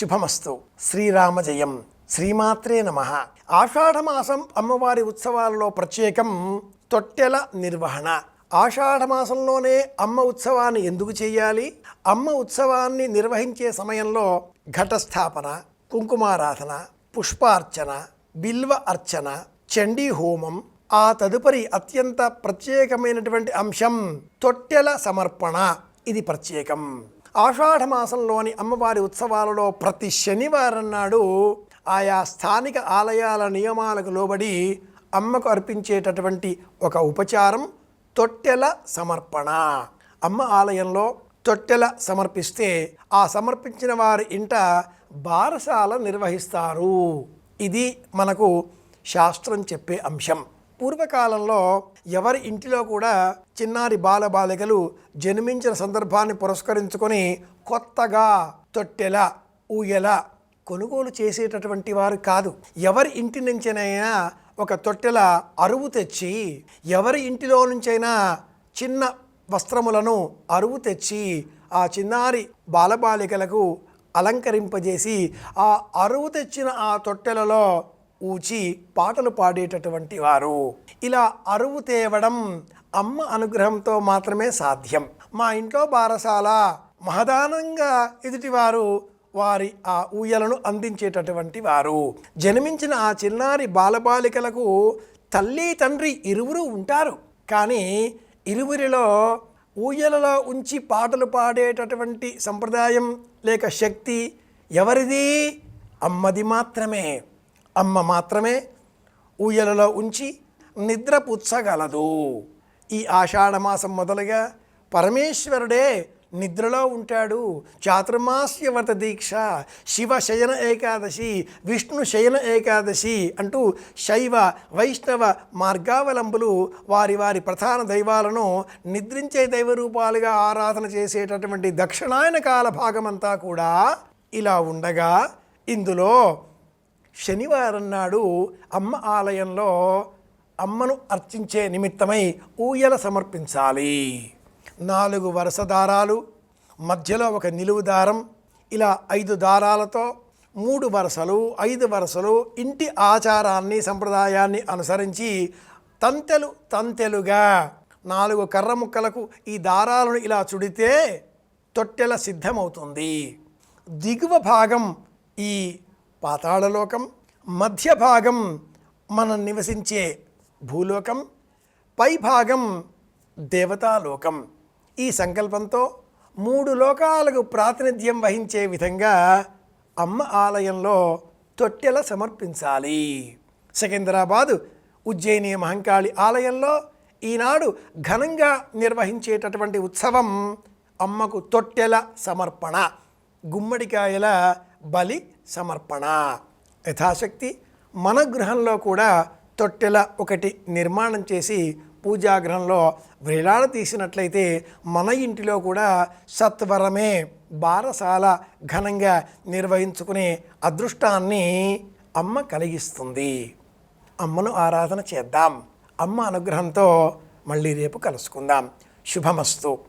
శుభమస్తు. శ్రీరామ జయం శ్రీమాత్రే నమ. ఆషాఢమాసం అమ్మవారి ఉత్సవాలలో ప్రత్యేకం తొట్టెల నిర్వహణ. ఆషాఢమాసంలోనే అమ్మ ఉత్సవాన్ని ఎందుకు చేయాలి? అమ్మ ఉత్సవాన్ని నిర్వహించే సమయంలో ఘటస్థాపన కుంకుమారాధన పుష్పార్చన బిల్వ అర్చన చండీ హోమం ఆ తదుపరి అత్యంత ప్రత్యేకమైనటువంటి అంశం తొట్టెల సమర్పణ. ఇది ప్రత్యేకం. ఆషాఢ మాసంలోని అమ్మవారి ఉత్సవాలలో ప్రతి శనివారం నాడు ఆయా స్థానిక ఆలయాల నియమాలకు లోబడి అమ్మకు అర్పించేటటువంటి ఒక ఉపచారం తొట్టెల సమర్పణ. అమ్మ ఆలయంలో తొట్టెల సమర్పిస్తే ఆ సమర్పించిన వారి ఇంట బారసాల నిర్వహిస్తారు. ఇది మనకు శాస్త్రం చెప్పే అంశం. పూర్వకాలంలో ఎవరి ఇంటిలో కూడా చిన్నారి బాలబాలికలు జన్మించిన సందర్భాన్ని పురస్కరించుకొని కొత్తగా తొట్టెల ఊయల కొనుగోలు చేసేటటువంటి వారు కాదు. ఎవరి ఇంటి నుంచినైనా ఒక తొట్టెల అరువు తెచ్చి ఎవరి ఇంటిలో నుంచైనా చిన్న వస్త్రములను అరువు తెచ్చి ఆ చిన్నారి బాలబాలికలకు అలంకరింపజేసి ఆ అరువు తెచ్చిన ఆ తొట్టెలలో ఊచి పాటలు పాడేటటువంటి వారు. ఇలా అరువు తేవడం అమ్మ అనుగ్రహంతో మాత్రమే సాధ్యం. మా ఇంట్లో బారసాల మహదానంగా ఎదుటివారు వారి ఆ ఊయలను అందించేటటువంటి వారు. జన్మించిన ఆ చిన్నారి బాలబాలికలకు తల్లి తండ్రి ఇరువురు ఉంటారు. కానీ ఇరువురిలో ఊయలలో ఉంచి పాటలు పాడేటటువంటి సంప్రదాయం లేక శక్తి ఎవరిది? అమ్మది మాత్రమే. అమ్మ మాత్రమే ఊయలలో ఉంచి నిద్ర పుచ్చగలదు ఈ ఆషాఢమాసం మొదలుగా పరమేశ్వరుడే నిద్రలో ఉంటాడు. చాతుర్మాస్యవ్రత దీక్ష శివ శయన ఏకాదశి విష్ణు శయన ఏకాదశి అంటూ శైవ వైష్ణవ మార్గావలంబులు వారి వారి ప్రధాన దైవాలను నిద్రించే దైవరూపాలుగా ఆరాధన చేసేటటువంటి దక్షిణాయన కాల భాగమంతా కూడా ఇలా ఉండగా ఇందులో శనివారం నాడు అమ్మ ఆలయంలో అమ్మను అర్చించే నిమిత్తమై ఊయల సమర్పించాలి. నాలుగు వరుస దారాలు మధ్యలో ఒక నిలువు దారం ఇలా ఐదు దారాలతో మూడు వరుసలు ఐదు వరుసలు ఇంటి ఆచారాన్ని సంప్రదాయాన్ని అనుసరించి తంతెలు తంతెలుగా నాలుగు కర్ర ముక్కలకు ఈ దారాలను ఇలా చుడితే తొట్టెల సిద్ధమవుతుంది. దిగువ భాగం ఈ పాతాళలోకం మధ్య భాగం మనం నివసించే భూలోకం పై భాగం దేవతాలోకం. ఈ సంకల్పంతో మూడు లోకాలకు ప్రాతినిధ్యం వహించే విధంగా అమ్మ ఆలయంలో తొట్టెల సమర్పించాలి. సికింద్రాబాదు ఉజ్జయిని మహంకాళి ఆలయంలో ఈనాడు ఘనంగా నిర్వహించేటటువంటి ఉత్సవం అమ్మకు తొట్టెల సమర్పణ. గుమ్మడికాయల బలి సమర్పణ. యథాశక్తి మన గృహంలో కూడా తొట్టెల ఒకటి నిర్మాణం చేసి పూజాగ్రహంలో వేలాడ తీసినట్లయితే మన ఇంటిలో కూడా సత్వరమే బారసాల ఘనంగా నిర్వహించుకునే అదృష్టాన్ని అమ్మ కలిగిస్తుంది. అమ్మను ఆరాధన చేద్దాం. అమ్మ అనుగ్రహంతో మళ్ళీ రేపు కలుసుకుందాం. శుభమస్తు.